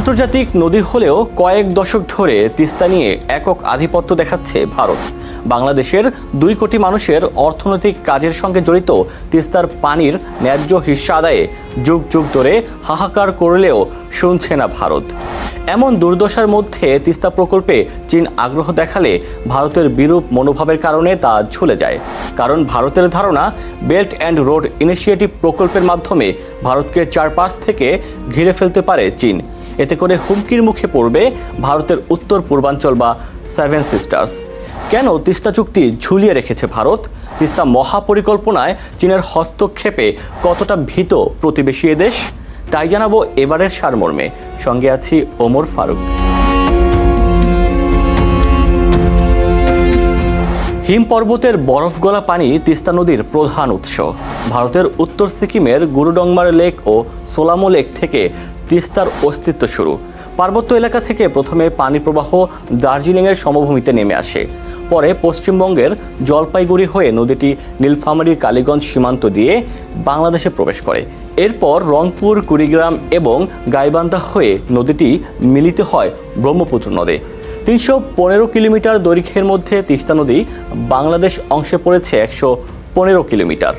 আন্তর্জাতিক নদী হলেও কয়েক দশক ধরে তিস্তা নিয়ে একক আধিপত্য দেখাচ্ছে ভারত। বাংলাদেশের দুই কোটি মানুষের অর্থনৈতিক কাজের সঙ্গে জড়িত তিস্তার পানির ন্যায্য হিস্সা আদায়ে যুগ যুগ ধরে হাহাকার করলেও শুনছে না ভারত। এমন দুর্দশার মধ্যে তিস্তা প্রকল্পে চীন আগ্রহ দেখালে ভারতের বিরূপ মনোভাবের কারণে তা ঝুলে যায়। কারণ ভারতের ধারণা, বেল্ট অ্যান্ড রোড ইনিশিয়েটিভ প্রকল্পের মাধ্যমে ভারতকে চারপাশ থেকে ঘিরে ফেলতে পারে চীন। এতে করে হুমকির মুখে পড়বে ভারতের উত্তর পূর্বাঞ্চল বা সেভেন সিস্টার্স কেন তিস্তা চুক্তি ঝুলিয়ে রেখেছে ভারত? তিস্তা মহাপরিকল্পনায় চীনের হস্তক্ষেপে কতটা ভীত প্রতিবেশী দেশ? তাই জানাব এবারের সারমর্মে। সঙ্গে আছি ওমর ফারুক। হিম পর্বতের বরফ গলা পানি তিস্তা নদীর প্রধান উৎস। ভারতের উত্তর সিকিমের গুরুডংমার লেক ও সোলামো লেক থেকে তিস্তার অস্তিত্ব শুরু। পার্বত্য এলাকা থেকে প্রথমে পানি প্রবাহ দার্জিলিংয়ের সমভূমিতে নেমে আসে। পরে পশ্চিমবঙ্গের জলপাইগুড়ি হয়ে নদীটি নীলফামারীর কালীগঞ্জ সীমান্ত দিয়ে বাংলাদেশে প্রবেশ করে। এরপর রংপুর, কুড়িগ্রাম এবং গাইবান্ধা হয়ে নদীটি মিলিত হয় ব্রহ্মপুত্র নদে। তিনশো পনেরো কিলোমিটার দৈর্ঘ্যের মধ্যে তিস্তা নদী বাংলাদেশ অংশে পড়েছে একশো পনেরো কিলোমিটার।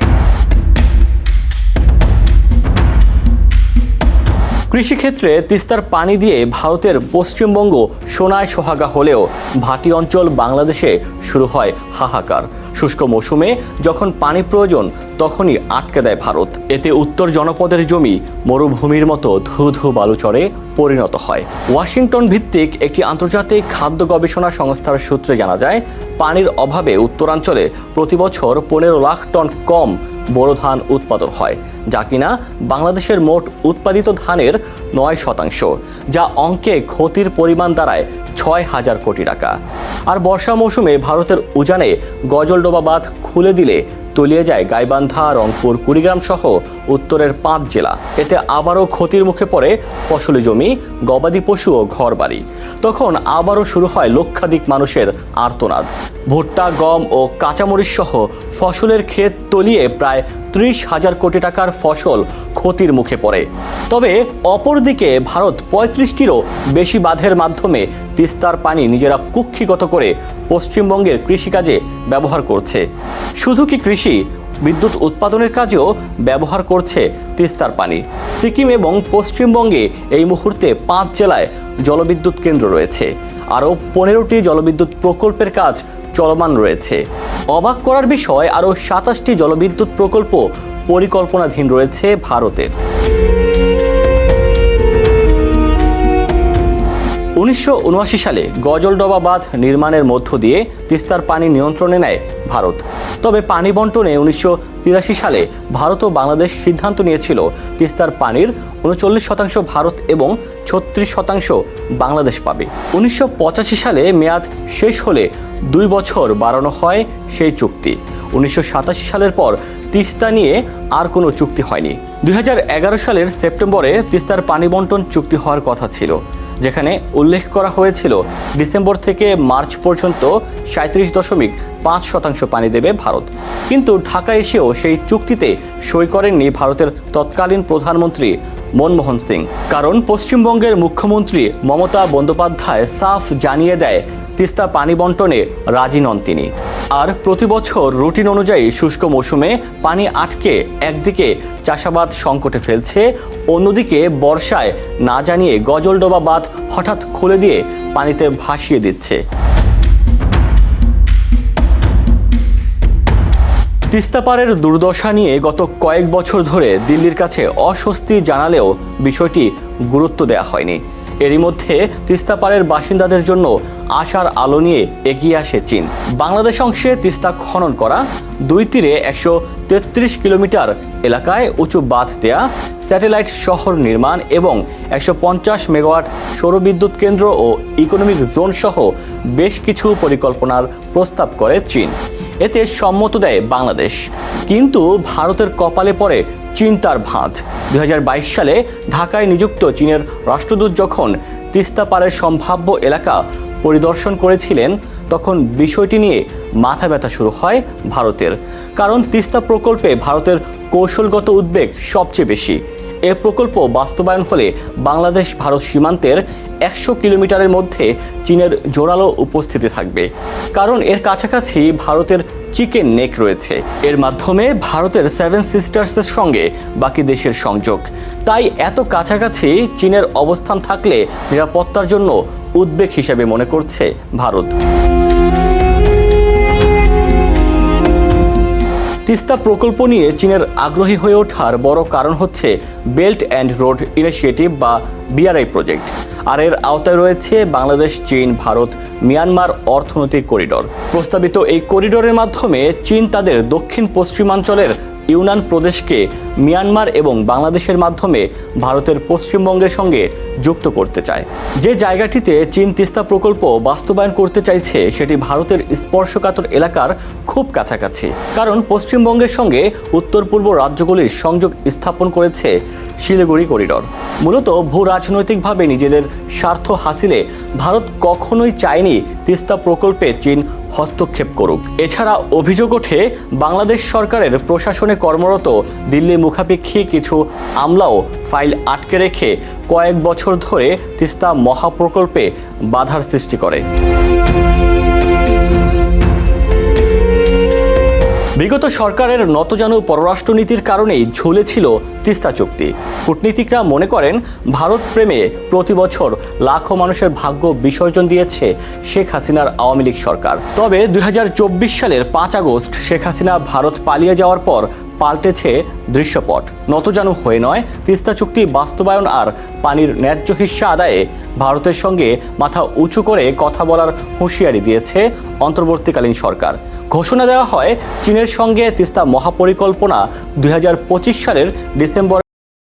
কৃষিক্ষেত্রে তিস্তার পানি দিয়ে ভারতের পশ্চিমবঙ্গ সোনায় সোহাগা হলেও ভাটি অঞ্চল বাংলাদেশে শুরু হয় হাহাকার। শুষ্ক মৌসুমে যখন পানি প্রয়োজন তখনই আটকে দেয় ভারত। এতে উত্তর জনপদের জমি মরুভূমির মতো ধু ধু বালুচরে পরিণত হয়। ওয়াশিংটন ভিত্তিক একটি আন্তর্জাতিক খাদ্য গবেষণা সংস্থার সূত্রে জানা যায়, পানির অভাবে উত্তরাঞ্চলে প্রতি বছর পনেরো লাখ টন কম বোরো ধান উৎপাদন হয়, যা কিনা বাংলাদেশের মোট উৎপাদিত ধানের নয় শতাংশ, যা অঙ্কে ক্ষতির পরিমাণ দাঁড়ায় ছয় হাজার কোটি টাকা। আর বর্ষা মৌসুমে ভারতের উজানে গজলডোবা বাঁধ খুলে দিলে তলিয়ে যায় গাইবান্ধা, রংপুর, কুড়িগ্রাম সহ উত্তরের পাঁচ জেলা। এতে আবারও ক্ষতির মুখে পড়ে ফসলি জমি, গবাদি পশু ও ঘরবাড়ি। তখন আবারও শুরু হয় লক্ষাধিক মানুষের আর্তনাদ। ভুট্টা, গম ও কাঁচামরিচ সহ ফসলের ক্ষেত তলিয়ে প্রায় ত্রিশ হাজার কোটি টাকার ফসল ক্ষতির মুখে পড়ে। তবে অপরদিকে ভারত পঁয়ত্রিশটিরও বেশি বাঁধের মাধ্যমে তিস্তার পানি নিজেরা কুক্ষিগত করে পশ্চিমবঙ্গের কৃষিকাজে ব্যবহার করছে। শুধু কি কৃষি, বিদ্যুৎ উৎপাদনের কাজেও ব্যবহার করছে তিস্তার পানি। সিকিম এবং পশ্চিমবঙ্গে এই মুহূর্তে পাঁচ জেলায় জলবিদ্যুৎ কেন্দ্র রয়েছে। আরও পনেরোটি জলবিদ্যুৎ প্রকল্পের কাজ চলমান রয়েছে। অবাক করার বিষয় আরও সাতাশটি জলবিদ্যুৎ প্রকল্প পরিকল্পনাধীন রয়েছে ভারতের। উনিশশো উনআশি সালে গজলডোবা বাঁধ নির্মাণের মধ্য দিয়ে তিস্তার পানি নিয়ন্ত্রণে নেয় ভারত। তবে পানি বন্টনে উনিশশো সালে ভারত ও বাংলাদেশ সিদ্ধান্ত নিয়েছিল তিস্তার পানির উনচল্লিশ শতাংশ ভারত এবং ছত্রিশ শতাংশ বাংলাদেশ পাবে। উনিশশো পঁচাশি সালে মেয়াদ শেষ হলে দুই বছর বাড়ানো হয় সেই চুক্তি। উনিশশো সাতাশি সালের পর তিস্তা নিয়ে আর কোনো চুক্তি হয়নি। দুই হাজার এগারো সালের সেপ্টেম্বরে তিস্তার পানি বন্টন চুক্তি হওয়ার কথা ছিল। যেখানে উল্লেখ করা হয়েছিল, ডিসেম্বর থেকে মার্চ পর্যন্ত সাঁত্রিশ দশমিক পাঁচ শতাংশ পানি দেবে ভারত। কিন্তু ঢাকা এসেও সেই চুক্তিতে সই করেননি ভারতের তৎকালীন প্রধানমন্ত্রী মনমোহন সিং। কারণ পশ্চিমবঙ্গের মুখ্যমন্ত্রী মমতা বন্দ্যোপাধ্যায় সাফ জানিয়ে দেয়, তিস্তা পানি বন্টনে রাজি নন তিনি। আর প্রতি বছর রুটিন অনুযায়ী শুষ্ক মৌসুমে পানি আটকে একদিকে চাষাবাদ সংকটে ফেলছে, অন্যদিকে বর্ষায় না জানিয়ে গজলডোবা বাঁধ হঠাৎ খুলে দিয়ে পানিতে ভাসিয়ে দিচ্ছে। তিস্তাপাড়ের দুর্দশা নিয়ে গত কয়েক বছর ধরে দিল্লির কাছে অস্বস্তি জানালেও বিষয়টি গুরুত্ব দেওয়া হয়নি। এরই মধ্যে তিস্তাপাড়ের বাসিন্দাদের জন্য আশার আলো নিয়ে এগিয়ে আসে চীন। বাংলাদেশ অংশে তিস্তা খনন করা, দুই তীরে একশো তেত্রিশ কিলোমিটার এলাকায় উঁচু বাঁধ দেয়া, স্যাটেলাইট শহর নির্মাণ এবং একশো পঞ্চাশ মেগাওয়াট সৌরবিদ্যুৎ কেন্দ্র ও ইকোনমিক জোন সহ বেশ কিছু পরিকল্পনার প্রস্তাব করে চীন। এতে সম্মত দেয় বাংলাদেশ। কিন্তু ভারতের কপালে পড়ে চিন্তার ভাঁজ। দু হাজার বাইশ সালে ঢাকায় নিযুক্ত চীনের রাষ্ট্রদূত যখন তিস্তা পাড়ের সম্ভাব্য এলাকা পরিদর্শন করেছিলেন, তখন বিষয়টি নিয়ে মাথা ব্যথা শুরু হয় ভারতের। কারণ তিস্তা প্রকল্পে ভারতের কৌশলগত উদ্বেগ সবচেয়ে বেশি। এ প্রকল্প বাস্তবায়ন হলে বাংলাদেশ ভারত সীমান্তের একশো কিলোমিটারের মধ্যে চীনের জোরালো উপস্থিতি থাকবে। কারণ এর কাছাকাছি ভারতের চিকেন নেক রয়েছে। এর মাধ্যমে ভারতের সেভেন সিস্টার্সের সঙ্গে বাকি দেশের সংযোগ। তাই এত কাছাকাছি চীনের অবস্থান থাকলে নিরাপত্তার জন্য উদ্বেগ হিসেবে মনে করছে ভারত। তিস্তা প্রকল্প নিয়ে চীনের আগ্রহী হয়ে ওঠার বড় কারণ হচ্ছে বেল্ট অ্যান্ড রোড ইনিশিয়েটিভ বা বিআরআই প্রজেক্ট। আর এর আওতায় রয়েছে বাংলাদেশ, চীন, ভারত, মিয়ানমার অর্থনৈতিক করিডোর। প্রস্তাবিত এই করিডোরের মাধ্যমে চীন তাদের দক্ষিণ পশ্চিমাঞ্চলের ইউনান প্রদেশকে মিয়ানমার এবং বাংলাদেশের মাধ্যমে ভারতের পশ্চিমবঙ্গের সঙ্গে যুক্ত করতে চায়। যে জায়গাটিতে চীন তিস্তা প্রকল্প বাস্তবায়ন করতে চাইছে, সেটি ভারতের স্পর্শকাতর এলাকার খুব কাছাকাছি। কারণ পশ্চিমবঙ্গের সঙ্গে উত্তর পূর্ব রাজ্যগুলির সংযোগ স্থাপন করেছে শিলিগুড়ি করিডোর। মূলত ভূ রাজনৈতিকভাবে নিজেদের স্বার্থ হাসিলে ভারত কখনোই চায়নি তিস্তা প্রকল্পে চীন হস্তক্ষেপ করুক। এছাড়া অভিযোগ ওঠে, বাংলাদেশ সরকারের প্রশাসনে কর্মরত দিল্লি মুখাপেক্ষী কিছু আমলাও ফাইল আটকে রেখে কয়েক বছর ধরে তিস্তা মহাপ্রকল্পে বাধার সৃষ্টি করে। বিগত সরকারের নতজানু পররাষ্ট্রনীতির কারণেই ঝুলেছিল তিস্তা চুক্তি। কূটনীতিকরা মনে করেন, ভারত প্রেমে প্রতি বছর লাখো মানুষের ভাগ্য বিসর্জন দিয়েছে শেখ হাসিনার আওয়ামী লীগ সরকার। তবে দুই হাজার চব্বিশ সালের পাঁচ আগস্ট শেখ হাসিনা ভারত পালিয়ে যাওয়ার পর পাল্টেছে দৃশ্যপট। নতজানু হয়ে নয়, তিস্তা চুক্তি বাস্তবায়ন আর পানির ন্যায্য হিস্সা আদায়ে ভারতের সঙ্গে মাথা উঁচু করে কথা বলার হুঁশিয়ারি দিয়েছে অন্তর্বর্তীকালীন সরকার। ঘোষণা দেওয়া হয়, চীনের সঙ্গে তিস্তা মহাপরিকল্পনা দুই হাজার পঁচিশ সালের ডিসেম্বর